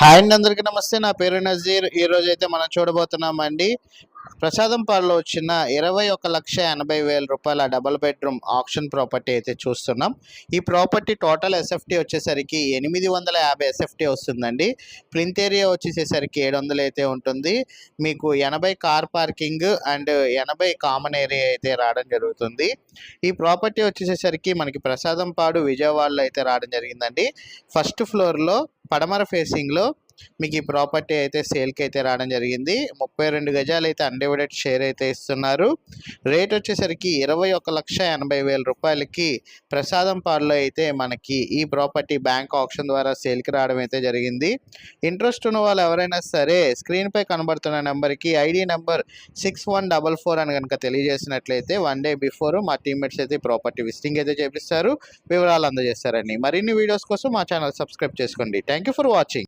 Hi అండి అందరికీ నమస్తే. నా పేరు నజీర్. ఈ రోజు అయితే మనం చూడబోతున్నామండి ప్రసాదం పాడులో వచ్చిన ఇరవై ఒక లక్ష ఎనభై వేల రూపాయల డబుల్ బెడ్రూమ్ ఆప్షన్ ప్రాపర్టీ అయితే చూస్తున్నాం. ఈ ప్రాపర్టీ టోటల్ ఎస్ఎఫ్టీ వచ్చేసరికి ఎనిమిది వందల యాభై ఎస్ఎఫ్టీ వస్తుందండి. ప్లింత్ ఏరియా వచ్చేసేసరికి ఏడు వందలు అయితే ఉంటుంది. మీకు ఎనభై కార్ పార్కింగ్ అండ్ ఎనభై కామన్ ఏరియా అయితే రావడం జరుగుతుంది. ఈ ప్రాపర్టీ వచ్చేసేసరికి మనకి ప్రసాదం పాడు విజయవాడలో అయితే రావడం జరిగిందండి. ఫస్ట్ ఫ్లోర్లో పడమర ఫేసింగ్లో మీకు ఈ ప్రాపర్టీ అయితే సేల్కి అయితే రావడం జరిగింది. ముప్పై రెండు గజాలు అయితే అన్డివైడెడ్ షేర్ అయితే ఇస్తున్నారు. రేట్ వచ్చేసరికి ఇరవై ఒక లక్ష ఎనభై వేల రూపాయలకి ప్రసాదం పాడులో అయితే మనకి ఈ ప్రాపర్టీ బ్యాంక్ ఆప్షన్ ద్వారా సేల్కి రావడం అయితే జరిగింది. ఇంట్రెస్ట్ ఉన్న వాళ్ళు ఎవరైనా సరే స్క్రీన్పై కనబడుతున్న నెంబర్కి ID number six one double four అని కనుక తెలియజేసినట్లయితే వన్ డే బిఫోర్ మా టీమ్మేట్స్ అయితే ప్రాపర్టీ విజిటింగ్ అయితే చేపిస్తారు. వివరాలు అందజేస్తారండి. మరిన్ని వీడియోస్ కోసం మా ఛానల్ సబ్స్క్రైబ్ చేసుకోండి. Thank you for watching.